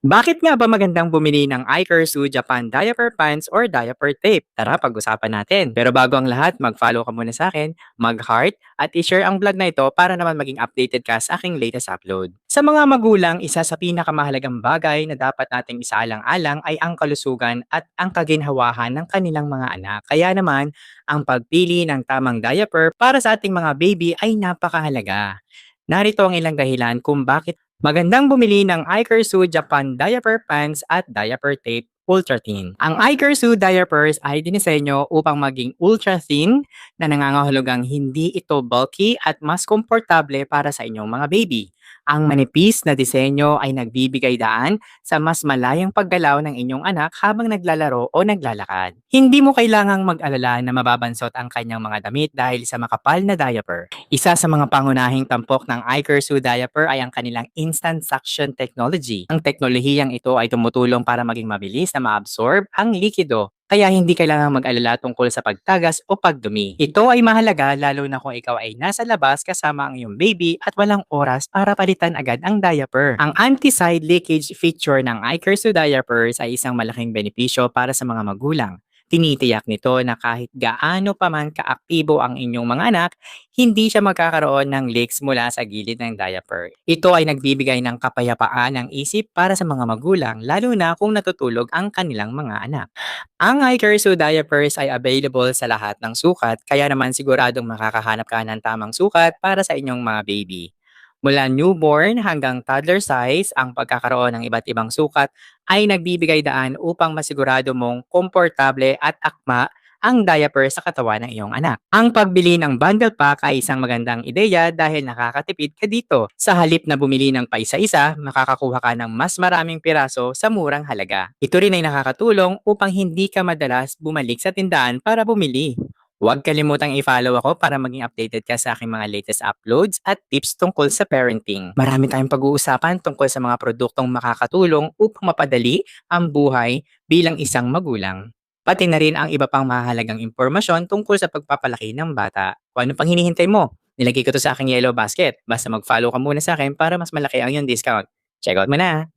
Bakit nga ba magandang bumili ng Ikersu Japan Diaper Pants or Diaper Tape? Tara, pag-usapan natin. Pero bago ang lahat, mag-follow ka muna sa akin, mag-heart, at i-share ang vlog na ito para naman maging updated ka sa aking latest upload. Sa mga magulang, isa sa pinakamahalagang bagay na dapat nating isaalang-alang ay ang kalusugan at ang kaginhawahan ng kanilang mga anak. Kaya naman, ang pagpili ng tamang diaper para sa ating mga baby ay napakahalaga. Narito ang ilang dahilan kung bakit magandang bumili ng Ikersu Japan Diaper Pants at Diaper Tape Ultra Thin. Ang Ikersu diapers ay dinisenyo upang maging ultra thin na nangangahulugang hindi ito bulky at mas komportable para sa inyong mga baby. Ang manipis na disenyo ay nagbibigay daan sa mas malayang paggalaw ng inyong anak habang naglalaro o naglalakad. Hindi mo kailangang mag-alala na mababansot ang kanyang mga damit dahil sa makapal na diaper. Isa sa mga pangunahing tampok ng Ikersu diaper ay ang kanilang instant suction technology. Ang teknolohiyang ito ay tumutulong para maging mabilis na ma-absorb ang likido kaya hindi kailangang mag-alala tungkol sa pagtagas o pagdumi. Ito ay mahalaga lalo na kung ikaw ay nasa labas kasama ang iyong baby at walang oras para palitan agad ang diaper. Ang anti-side leakage feature ng Ikersu diapers ay isang malaking benepisyo para sa mga magulang. Tinitiyak nito na kahit gaano pa man kaaktibo ang inyong mga anak, hindi siya magkakaroon ng leaks mula sa gilid ng diaper. Ito ay nagbibigay ng kapayapaan ng isip para sa mga magulang, lalo na kung natutulog ang kanilang mga anak. Ang iCarso diapers ay available sa lahat ng sukat, kaya naman siguradong makakahanap ka ng tamang sukat para sa inyong mga baby. Mula newborn hanggang toddler size, ang pagkakaroon ng iba't ibang sukat ay nagbibigay daan upang masigurado mong komportable at akma ang diaper sa katawan ng iyong anak. Ang pagbili ng bundle pack ay isang magandang ideya dahil nakakatipid ka dito. Sa halip na bumili ng paisa-isa, makakakuha ka ng mas maraming piraso sa murang halaga. Ito rin ay nakakatulong upang hindi ka madalas bumalik sa tindahan para bumili. Huwag kalimutang i-follow ako para maging updated ka sa aking mga latest uploads at tips tungkol sa parenting. Marami tayong pag-uusapan tungkol sa mga produktong makakatulong upang mapadali ang buhay bilang isang magulang. Pati na rin ang iba pang mahalagang impormasyon tungkol sa pagpapalaki ng bata. Kung ano pang hinihintay mo, nilagay ko to sa aking yellow basket. Basta mag-follow ka muna sa akin para mas malaki ang iyong discount. Check out mo na!